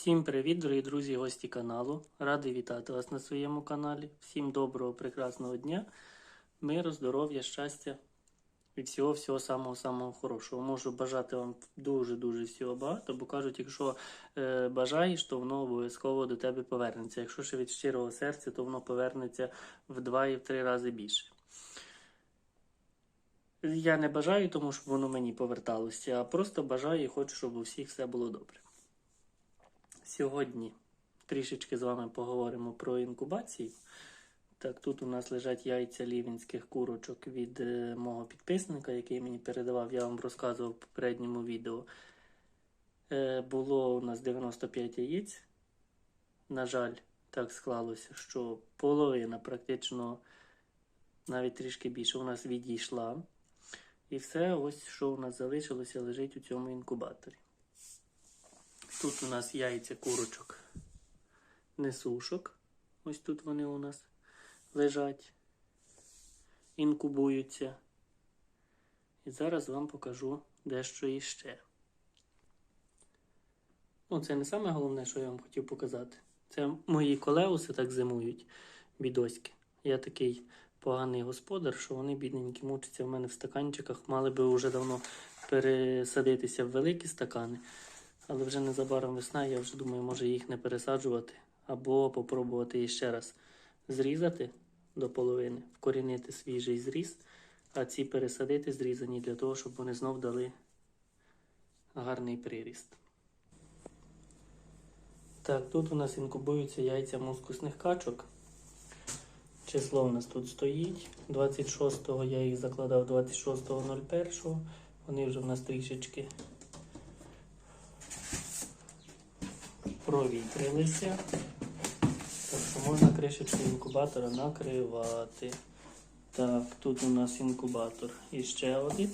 Всім привіт, дорогі друзі, гості каналу. Радий вітати вас на своєму каналі. Всім доброго, прекрасного дня, миру, здоров'я, щастя і всього, всього самого самого хорошого. Можу бажати вам дуже-дуже всього багато, бо кажуть, якщо е, бажаєш, то воно обов'язково до тебе повернеться. Якщо ще від щирого серця, то воно повернеться в два і в три рази більше. Я не бажаю, тому щоб воно мені поверталося, а просто бажаю і хочу, щоб у всіх все було добре. Сьогодні трішечки з вами поговоримо про інкубацію. Так, тут у нас лежать яйця лівінських курочок від е, мого підписника, який мені передавав, я вам розказував в попередньому відео. Е, було у нас 95 яєць. На жаль, так склалося, що половина, практично навіть трішки більше, у нас відійшла. І все, ось що у нас залишилося, лежить у цьому інкубаторі. Тут у нас яйця курочок несушок. Ось тут вони у нас лежать, інкубуються. І зараз вам покажу дещо іще. Ну, це не саме головне, що я вам хотів показати. Це мої колеуси так зимують, бідоськи. Я такий поганий господар, що вони, бідненькі, мучаться в мене в стаканчиках. Мали би вже давно пересадитися в великі стакани. Але вже незабаром весна, я вже думаю, може їх не пересаджувати, або попробувати ще раз зрізати до половини, вкорінити свіжий зріз, а ці пересадити зрізані для того, щоб вони знов дали гарний приріст. Так, тут у нас інкубуються яйця мускусних качок. Число у нас тут стоїть. 26-го я їх закладав 26.01. Вони вже в нас трішечки провітрилися. Так що можна кришечку інкубатора накривати. Так, тут у нас інкубатор. І ще один.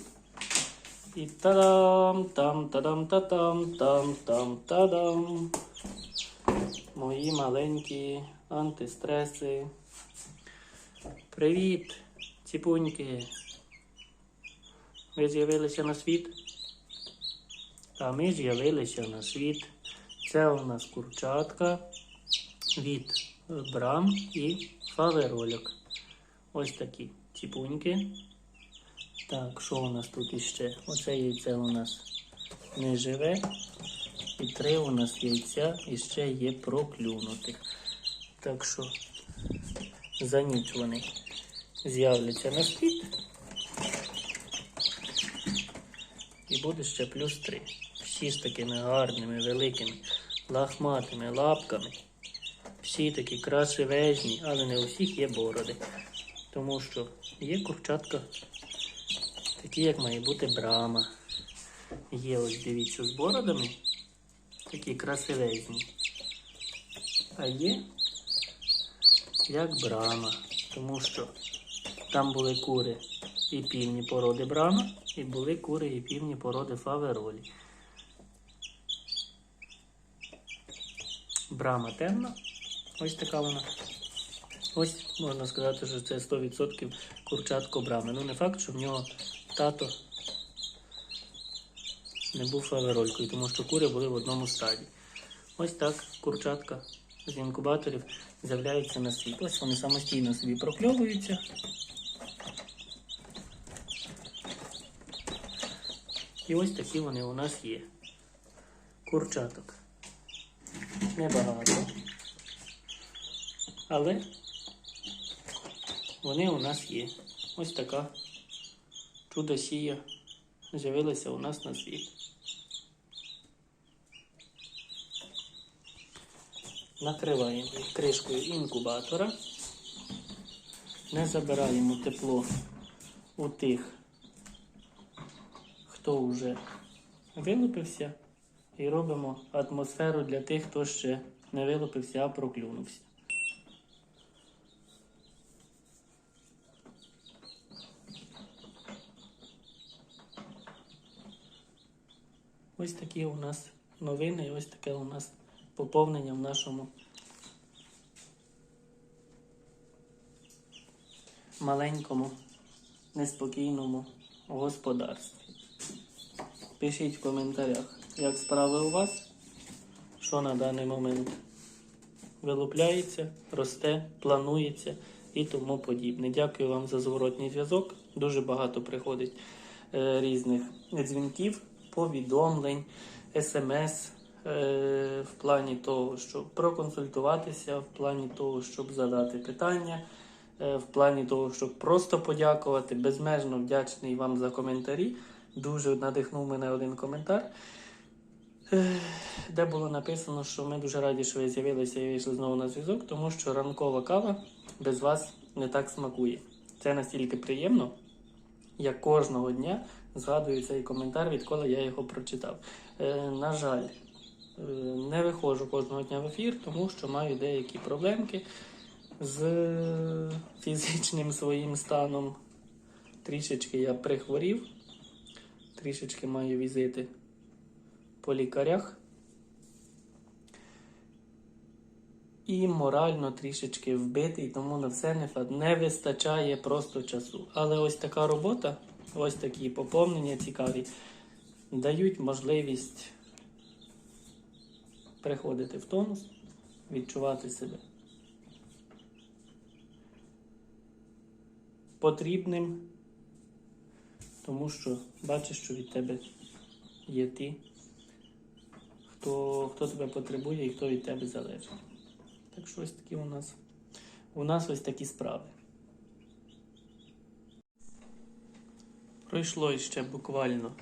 І тадам, там, тадам, та-там, там, там, тадам. Мої маленькі антистреси. Привіт, ціпуньки. Ви з'явилися на світ? А ми з'явилися на світ. Це у нас курчатка від брам і фаверольок. Ось такі ціпуньки. Так, що у нас тут іще? Оце яйце у нас не живе. І три у нас яйця іще є проклюнутих. Так що за ніч вони з'являться на світ. І буде ще плюс три. Всі з такими гарними, великими, лахматими лапками. Всі такі красивезні, але не у всіх є бороди. Тому що є курчатка, такі, як має бути брама. Є ось дивіться з бородами, такі красивезні. А є як брама. Тому що там були кури і півні породи брама, і були кури і півні породи фаверолі. Брама темна. Ось така вона. Ось можна сказати, що це 100% курчатко брами. Ну, не факт, що в нього тато не був фаверолькою, тому що кури були в одному стаді. Ось так курчатка з інкубаторів з'являються на світ. Ось вони самостійно собі прокльовуються. І ось такі вони у нас є. Курчаток. Небагато. Але вони у нас є. Ось така чудо-сія з'явилася у нас на світ. Накриваємо кришкою інкубатора. Не забираємо тепло у тих, хто вже вилупився, і робимо атмосферу для тих, хто ще не вилупився, а проклюнувся. Ось такі у нас новини і ось таке у нас поповнення в нашому маленькому, неспокійному господарстві. Пишіть в коментарях, як справи у вас, що на даний момент вилупляється, росте, планується і тому подібне. Дякую вам за зворотній зв'язок. Дуже багато приходить е, різних дзвінків, повідомлень, смс е, в плані того, щоб проконсультуватися, в плані того, щоб задати питання, е, в плані того, щоб просто подякувати. Безмежно вдячний вам за коментарі. Дуже надихнув мене один коментар. Де було написано, що ми дуже раді, що ви з'явилися і вийшли знову на зв'язок, тому що ранкова кава без вас не так смакує. Це настільки приємно, я кожного дня згадую цей коментар, відколи я його прочитав. Е, на жаль, е, не виходжу кожного дня в ефір, тому що маю деякі проблемки з фізичним своїм станом. Трішечки я прихворів, трішечки маю візити по лікарях. І морально трішечки вбитий, тому на все не, вистачає просто часу. Але ось така робота, ось такі поповнення цікаві, дають можливість приходити в тонус, відчувати себе потрібним, тому що бачиш, що від тебе є ти, хто, хто тебе потребує і хто від тебе залежить. Так що ось такі у нас. У нас ось такі справи. Пройшло ще буквально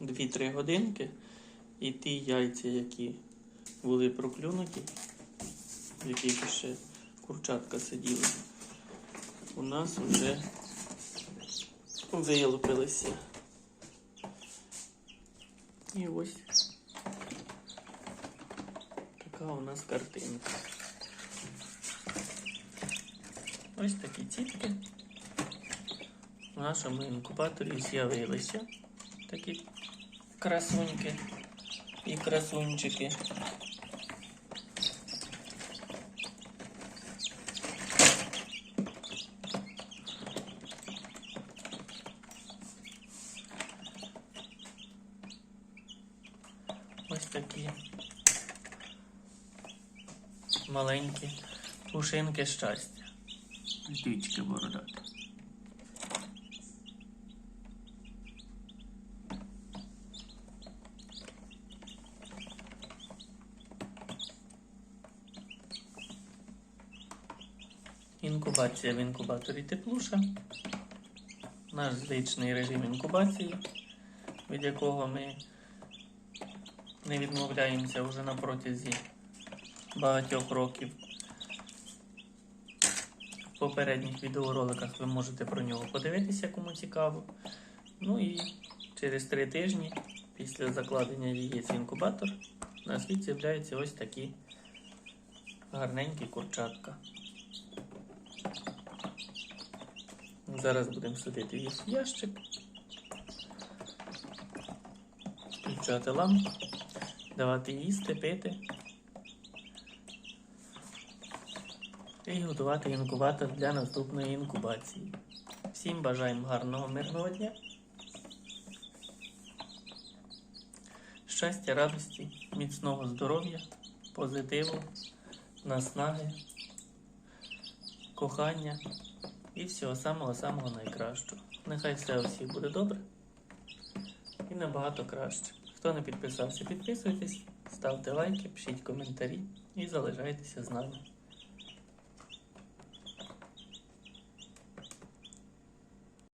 2-3 годинки, і ті яйця, які були проклюнуті, в яких ще курчатка сиділи, у нас вже вилупилися. І ось така у нас картинка. Ось такі цітки в нашому інкубаторі з'явилися. Такі красуньки і красунчики. Ось такі маленькі пушинки щастя. Дючки бородаті. Інкубація в інкубаторі теплуша. Наш звичний режим інкубації, від якого ми не відмовляємося вже на протязі багатьох років. В попередніх відеороликах ви можете про нього подивитися, кому цікаво. Ну і через три тижні після закладення яєць в інкубатор на світ з'являються ось такі гарненькі курчатка. Зараз будемо садити їх в ящик, включати лампу, давати їсти, пити і готувати інкубатор для наступної інкубації. Всім бажаємо гарного мирного дня. Щастя, радості, міцного здоров'я, позитиву, наснаги, кохання і всього самого-самого найкращого. Нехай все у всіх буде добре і набагато краще. Хто не підписався, підписуйтесь, ставте лайки, пишіть коментарі і залишайтеся з нами.